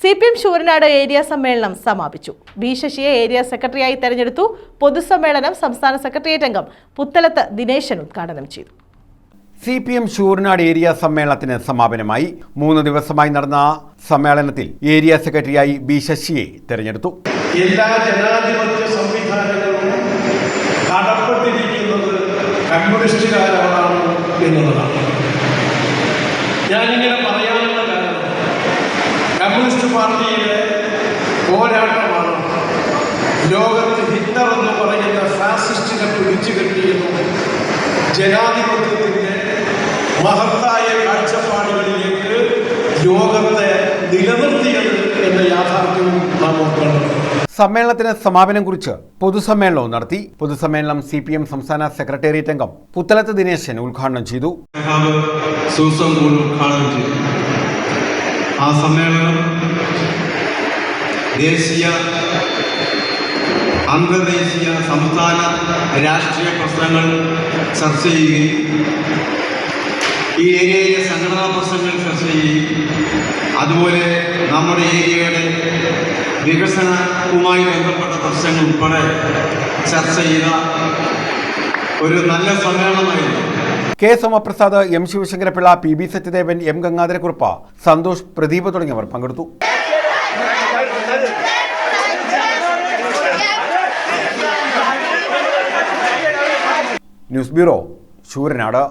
C P M Sooranad area സമ്മേളനം സമാപിച്ചു. B ശശിയെ ഏരിയ സെക്രട്ടറിയായി തെരഞ്ഞെടുത്തു. പൊതുസമ്മേളനം സംസ്ഥാന സെക്രട്ടേറിയറ്റ് അംഗം പുത്തലത്ത് ദിനേശൻ ഉദ്ഘാടനം ചെയ്തു. C P M Sooranad area സമ്മേളനത്തിന് സമാപനമായി മൂന്ന് ദിവസമായി നടന്ന സമ്മേളനത്തിൽ ഏരിയ സെക്രട്ടറിയായി ബി ശശിയെ തെരഞ്ഞെടുത്തു. എല്ലാ ജനാധിപത്യ സംവിധാനങ്ങളും കടപ്പെട്ടിരിക്കുന്നത് കമ്മ്യൂണിസ്റ്റുകാരോടാണ് എന്നുള്ളതാണ്. ഞാനിങ്ങനെ കമ്മ്യൂണിസ്റ്റ് പാർട്ടിയിലെ പോരാട്ടമാണ് ലോകത്ത് ഹിറ്റ്ലർ എന്ന് പറയുന്ന ഫാസിസ്റ്റിനെ പിടിച്ചു കെട്ടിയതും ജനാധിപത്യത്തിന്റെ മഹത്തായ കാഴ്ചപ്പാടുകളിലേക്ക് ലോകത്തെ നിലനിർത്തിയത് എന്ന യാഥാർത്ഥ്യവും നാം ഓർക്കേണ്ടത് സമ്മേളനത്തിന് സമാപനം കുറിച്ച് പൊതുസമ്മേളനവും നടത്തി. പൊതുസമ്മേളനം സി പി എം സംസ്ഥാന സെക്രട്ടേറിയറ്റ് അംഗം പുത്തലത്ത് ദിനേശൻ ഉദ്ഘാടനം ചെയ്തു. ഉദ്ഘാടനം ചെയ്തു. ആ സമ്മേളനം ദേശീയ അന്തർദേശീയ സംസ്ഥാന രാഷ്ട്രീയ പ്രശ്നങ്ങൾ ചർച്ച ചെയ്യുകയും ഈ ഏരിയയിലെ സംഘടനാ പ്രശ്നങ്ങൾ ചർച്ച ചെയ്യുകയും അതുപോലെ നമ്മുടെ ഏരിയയുടെ വികസനവുമായി ബന്ധപ്പെട്ട പ്രശ്നങ്ങൾ ഉൾപ്പെടെ ചർച്ച ചെയ്ത ഒരു നല്ല സമ്മേളനമായിരുന്നു. K Somaprasad M Sivasankarapillai P B Sathyadevan M Gangadharakkurup Santhosh Pradeep തുടങ്ങിയവർ പങ്കെടുത്തു. News bureau Sooranad